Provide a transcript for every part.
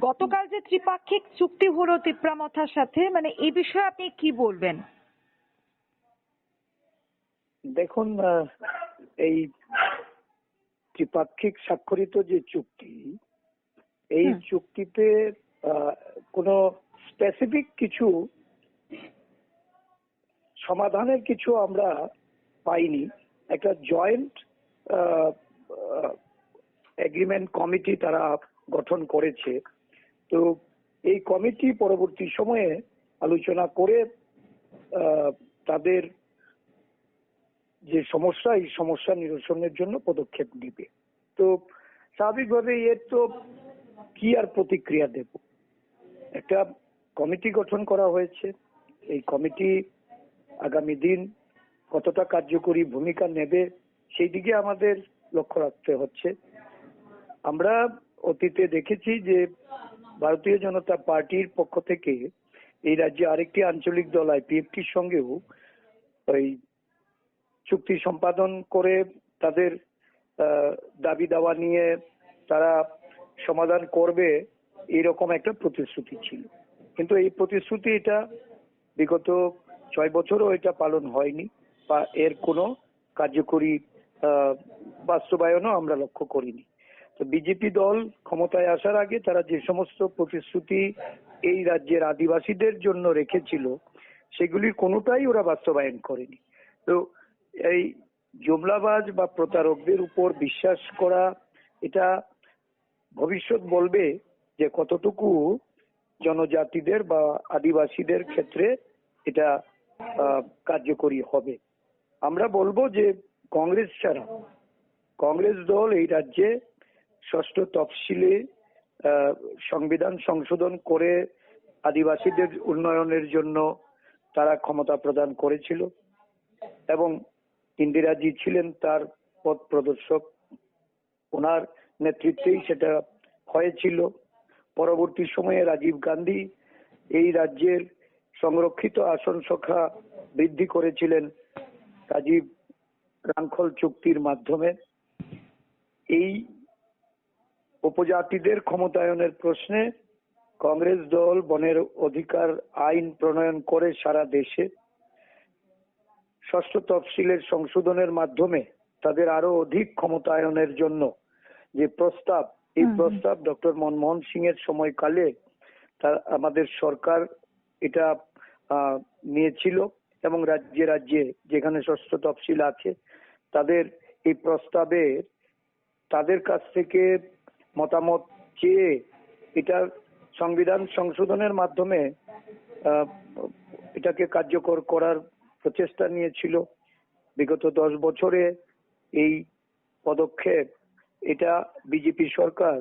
গতকাল যে ত্রিপাক্ষিক চুক্তি হলো তিপ্রামথার সাথে মানে এই বিষয়ে আপনি কি বলবেন? দেখুন এই ত্রিপাক্ষিক স্বাক্ষরিত যে চুক্তি এই চুক্তিতে কোনো স্পেসিফিক কিছু সমাধানের কিছু আমরা পাইনি। একটা জয়েন্ট এগ্রিমেন্ট কমিটি তারা গঠন করেছে। তো এই কমিটি পরবর্তী সময়ে আলোচনা করে তাদের যে সমস্যা, এই সমস্যা নিরসনের জন্য পদক্ষেপ নিবে। তো স্বাভাবিকভাবে এর তো কি আর প্রতিক্রিয়া দেব? একটা কমিটি গঠন করা হয়েছে। এই কমিটি আগামী দিন কতটা কার্যকরী ভূমিকা নেবে, সেই দিকে আমাদের লক্ষ্য রাখতে হচ্ছে। আমরা অতীতে দেখেছি যে ভারতীয় জনতা পার্টির পক্ষ থেকে এই রাজ্যে আরেকটি আঞ্চলিক দল আইপিএফটির সঙ্গেও ওই চুক্তি সম্পাদন করে তাদের দাবি দাওয়া নিয়ে তারা সমাধান করবে এরকম একটা প্রতিশ্রুতি ছিল। কিন্তু এই প্রতিশ্রুতি এটা বিগত ছয় বছরও এটা পালন হয়নি বা এর কোনো কার্যকরী বাস্তবায়নও আমরা লক্ষ্য করিনি। বিজেপি দল ক্ষমতায় আসার আগে তারা যে সমস্ত প্রতিশ্রুতি এই রাজ্যের আদিবাসীদের জন্য রেখেছিল, সেগুলির কোনোটাই ওরা বাস্তবায়ন করেনি। তো এই জুমলাবাজ বা প্রতারকদের উপর বিশ্বাস করা, এটা ভবিষ্যৎ বলবে যে কতটুকু জনজাতিদের বা আদিবাসীদের ক্ষেত্রে এটা কার্যকরী হবে। আমরা বলব যে কংগ্রেস ছাড়া, কংগ্রেস দল এই রাজ্যে ষষ্ঠ তফসিলে সংবিধান সংশোধন করে আদিবাসীদের উন্নয়নের জন্য তারা ক্ষমতা প্রদান করেছিল এবং ইন্দিরাজি ছিলেন তার পথ প্রদর্শক। ওনার নেতৃত্বেই সেটা হয়েছিল। পরবর্তী সময়ে রাজীব গান্ধী এই রাজ্যের সংরক্ষিত আসন সংখ্যা বৃদ্ধি করেছিলেন রাজীব রাঙ্খল চুক্তির মাধ্যমে। এই উপজাতিদের ক্ষমতায়নের প্রশ্নে কংগ্রেস দল বনের অধিকার আইন প্রণয়ন করে সারা দেশে ষষ্ঠ তফসিলের সংশোধনের মাধ্যমে তাদের আরও অধিক ক্ষমতায়নের জন্য যে প্রস্তাব এই। প্রস্তাব ডক্টর মনমোহন সিং এর সময়কালে তার আমাদের সরকার এটা আহ, নিয়েছিল এবং রাজ্যে রাজ্যে যেখানে ষষ্ঠ তফসিল আছে তাদের এই প্রস্তাবে তাদের কাছ থেকে মতামত চেয়ে এটা সংবিধান সংশোধনের মাধ্যমে এটাকে কার্যকর করার প্রচেষ্টা নিয়েছিল। বিগত দশ বছরে এই পদক্ষেপ, এটা বিজেপি সরকার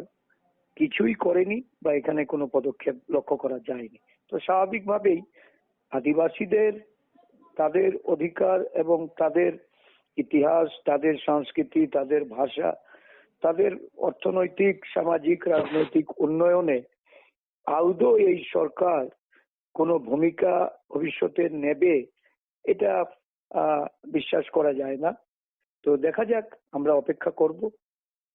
কিছুই করেনি বা এখানে কোনো পদক্ষেপ লক্ষ্য করা যায়নি। তো স্বাভাবিকভাবেই আদিবাসীদের, তাদের অধিকার এবং তাদের ইতিহাস, তাদের সংস্কৃতি, তাদের ভাষা তাদের অর্থনৈতিক, সামাজিক, রাজনৈতিক উন্নয়নে আদৌ এই সরকার কোন ভূমিকা ভবিষ্যতে নেবে, এটা বিশ্বাস করা যায় না। তো দেখা যাক, আমরা অপেক্ষা করব।